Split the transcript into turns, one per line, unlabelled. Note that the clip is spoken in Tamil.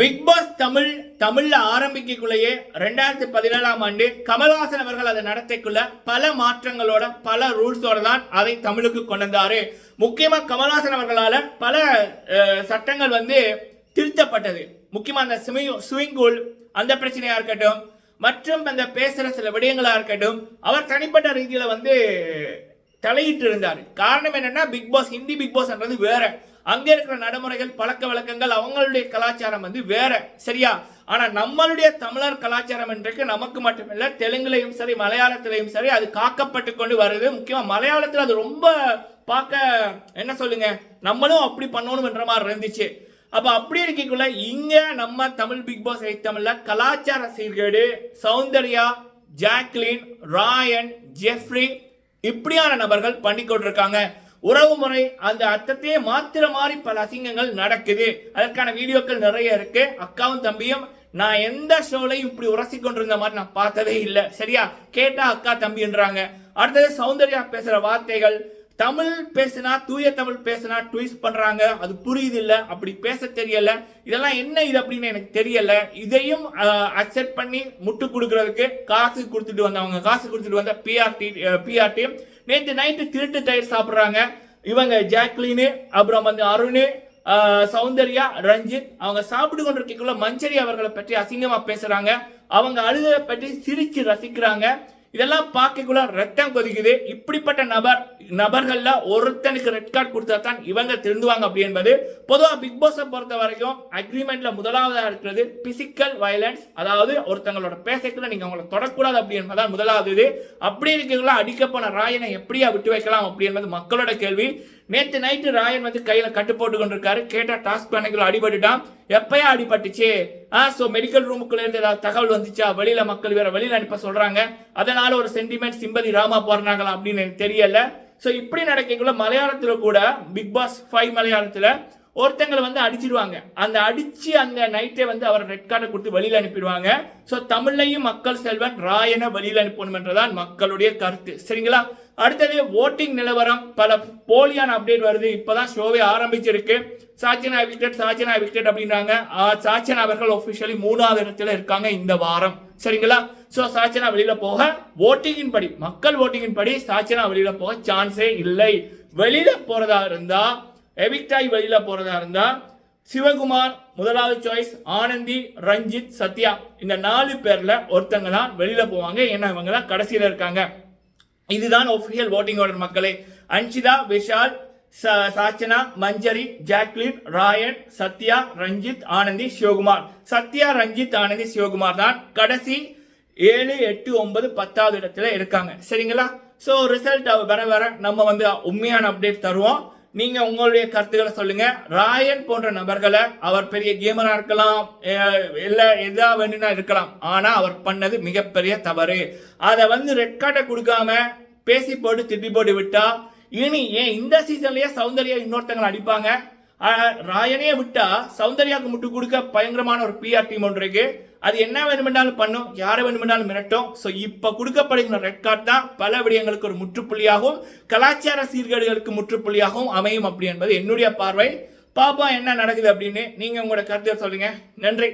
பிக் பாஸ் தமிழ் தமிழ்ல ஆரம்பிக்கக்குள்ளேயே ரெண்டாயிரத்தி பதினேழாம் ஆண்டு கமல்ஹாசன் அவர்கள் அதை நடத்திக்குள்ள பல மாற்றங்களோட பல ரூல்ஸோட தான் அதை தமிழுக்கு கொண்டு வந்தாரு முக்கியமா கமல்ஹாசன் அவர்களால பல சட்டங்கள் வந்து திருத்தப்பட்டது. முக்கியமா அந்த ஸ்விமிங் பூல் அந்த பிரச்சனையா இருக்கட்டும் மற்றும் அந்த பேசுற சில விடயங்களா இருக்கட்டும் அவர் தனிப்பட்ட ரீதியில வந்து தலையிட்டு இருந்தார் காரணம் என்னன்னா பிக் பாஸ் ஹிந்தி பிக் பாஸ்ன்றது வேற. அங்கே இருக்கிற நடைமுறைகள் பழக்க வழக்கங்கள் அவங்களுடைய கலாச்சாரம் வந்து வேற. சரியா? ஆனா நம்மளுடைய தமிழர் கலாச்சாரம் இன்றைக்கு நமக்கு மட்டுமில்ல தெலுங்குலையும் சரி மலையாளத்திலையும் சரி அது காக்கப்பட்டு கொண்டு வருது. முக்கியமா மலையாளத்தில் அது ரொம்ப பார்க்க என்ன சொல்லுங்க நம்மளும் அப்படி பண்ணணும்ன்ற மாதிரி இருந்துச்சு. அப்ப அப்படி இருக்கக்குள்ள இங்க நம்ம தமிழ் பிக் பாஸ் தமிழ்ல கலாச்சார சீர்கேடு சௌந்தர்யா ஜாக்லின் ராயன் ஜெஃப்ரி இப்படியான நபர்கள் பண்ணி கொண்டிருக்காங்க. உறவு முறை அந்த அர்த்தத்தையே மாத்திர மாதிரி பல அசிங்கங்கள் நடக்குது. அதற்கான வீடியோக்கள் நிறைய இருக்கு. அக்காவும் தம்பியும் நான் எந்த ஷோலையும் இப்படி உரசி கொண்டிருந்த மாதிரி நான் பார்த்ததே இல்லை. சரியா? கேட்டா அக்கா தம்பின்றாங்க. அடுத்தது சௌந்தர்யா பேசுற வார்த்தைகள். தமிழ் பேசுனா தூய தமிழ் பேசினா ட்விஸ் பண்றாங்க. அது புரியுது இல்ல அப்படி பேச தெரியல. இதெல்லாம் என்ன இது அப்படின்னு எனக்கு தெரியல. இதையும் அக்செப்ட் பண்ணி முட்டு கொடுக்கறதுக்கு காசு கொடுத்துட்டு வந்தவங்க. காசு கொடுத்துட்டு வந்த பிஆர்டி பிஆர்டி நேற்று நைட்டு திருட்டு தயிர் சாப்பிட்றாங்க. இவங்க ஜாக்லினு அப்புறம் வந்து அருண் சௌந்தர்யா ரஞ்சித் அவங்க சாப்பிட்டு கொண்டிருக்கக்குள்ள மஞ்சரி அவர்களை பற்றி அசிங்கமாக பேசுகிறாங்க அவங்க அழுகை பற்றி சிரித்து ரசிக்கிறாங்க. இதெல்லாம் பார்க்கக்குள்ள ரத்தம் கொதிக்குது. இப்படிப்பட்ட நபர் நபர்கள்ல ஒருத்தனுக்கு ரெட் கார்டு கொடுத்தா தான் இவங்க திருந்துவாங்க அப்படி என்பது பொதுவாக பிக் பாஸை பொறுத்த வரைக்கும் அக்ரிமெண்ட்ல முதலாவதா இருக்கிறது பிசிக்கல் வயலன்ஸ் அதாவது ஒருத்தங்களோட பேசக்குள்ள நீங்க அவங்களை தொடக்கூடாது அப்படி என்பதான் முதலாவது அப்படி இருக்கக்குள்ள அடிக்கப்போன ராயனை எப்படியா விட்டு வைக்கலாம் அப்படி என்பது மக்களோட கேள்வி. நேற்று நைட்டு ராயன் வந்து கையில் கட்டு போட்டு கொண்டிருக்காரு. கேட்டால் டாஸ்க் பேனைக்குள்ள அடிபட்டுட்டான். எப்பயா அடிபட்டுச்சு? ஆ ஸோ மெடிக்கல் ரூமுக்குள்ள இருந்து ஏதாவது தகவல் வந்துச்சா? வெளியில் மக்கள் வேற வெளியில் அனுப்ப சொல்கிறாங்க அதனால ஒரு சென்டிமெண்ட் சிம்பதி ராமா போடுறாங்களா அப்படின்னு எனக்கு தெரியல. ஸோ இப்படி நடக்கக்குள்ள மலையாளத்தில் கூட பிக் பாஸ் ஃபைவ் மலையாளத்தில் ஒருத்தங்களை வந்து அடிச்சிடுவாங்க அந்த அடிச்சு அந்த நைட்டே வந்து அவர் ரெட் கார்டை கொடுத்து வெளியில் அனுப்பிடுவாங்க. ஸோ தமிழ்லையும் மக்கள் செல்வன் ராயனை வெளியில் அனுப்பணுமென்றதான் மக்களுடைய கருத்து. சரிங்களா? அடுத்தது ஓட்டிங் நிலவரம். பல போலியான அப்டேட் வருது. இப்போதான் ஷோவே ஆரம்பிச்சிருக்கு. சாச்சனா விக்டட் சாச்சனா விக்டட் அப்படின்றாங்க. சாச்சனா அவர்கள் ஒஃபிஷியலி மூணாவது இடத்துல இருக்காங்க இந்த வாரம். சரிங்களா? ஸோ சாச்சனா வெளியில போக ஓட்டிங்கின் படி மக்கள் ஓட்டிங்கின் படி சாச்சனா வெளியில போக சான்ஸே இல்லை. வெளியில போறதா இருந்தா எவிக்டாய் வெளியில போகிறதா இருந்தால் சிவகுமார் முதலாவது சாய்ஸ் ஆனந்தி ரஞ்சித் சத்யா. இந்த நாலு பேரில் ஒருத்தங்க தான் போவாங்க. ஏன்னா இவங்க தான் இருக்காங்க. இதுதான் ஒஃபிஷியல் ஓட்டிங் ஆர்டர் மக்களே. அன்ஷிதா விஷால் ச- சாச்சனா மஞ்சரி ஜாக்லின் ராயன் சத்யா ரஞ்சித் ஆனந்தி சிவகுமார். சத்யா ரஞ்சித் ஆனந்தி சிவகுமார் தான் கடைசி ஏழு எட்டு ஒன்பது பத்தாவது இடத்துல இருக்காங்க. சரிங்களா? ஸோ ரிசல்ட் வர வர நம்ம வந்து உண்மையான அப்டேட் தருவோம். நீங்க உங்களுடைய கருத்துக்களை சொல்லுங்க. ராயன் போன்ற நபர்களை அவர் பெரிய கேமரா இருக்கலாம் இல்லை இல்ல எதா வேணும்னா இருக்கலாம். ஆனா அவர் பண்ணது மிகப்பெரிய தவறு. அதை வந்து ரெட் கார்டை கொடுக்காம பேசி போட்டு திட்டி போட்டு விட்டா இனி ஏன் இந்த சீசன்லயே சௌந்தர்யா இன்னொருத்தங்களை அடிப்பாங்க? ராயனே விட்டா சௌந்தர்யாவுக்கு முட்டு கொடுக்க பயங்கரமான ஒரு பிஆர் டீம் ஒன்று இருக்கு. அது என்ன வேணுமென்றாலும் பண்ணும் யாரை வேணுமென்றாலும் மிரட்டும். ஸோ இப்போ கொடுக்கப்படுகிற ரெட் கார்டு தான் பல விடயங்களுக்கு ஒரு முற்றுப்புள்ளியாகவும் கலாச்சார சீர்கேடுகளுக்கு முற்றுப்புள்ளியாகவும் அமையும் அப்படி என்பது என்னுடைய பார்வை. பாப்பா என்ன நடக்குது அப்படின்னு நீங்கள் உங்களோட கருத்தை சொல்லுங்க. நன்றி.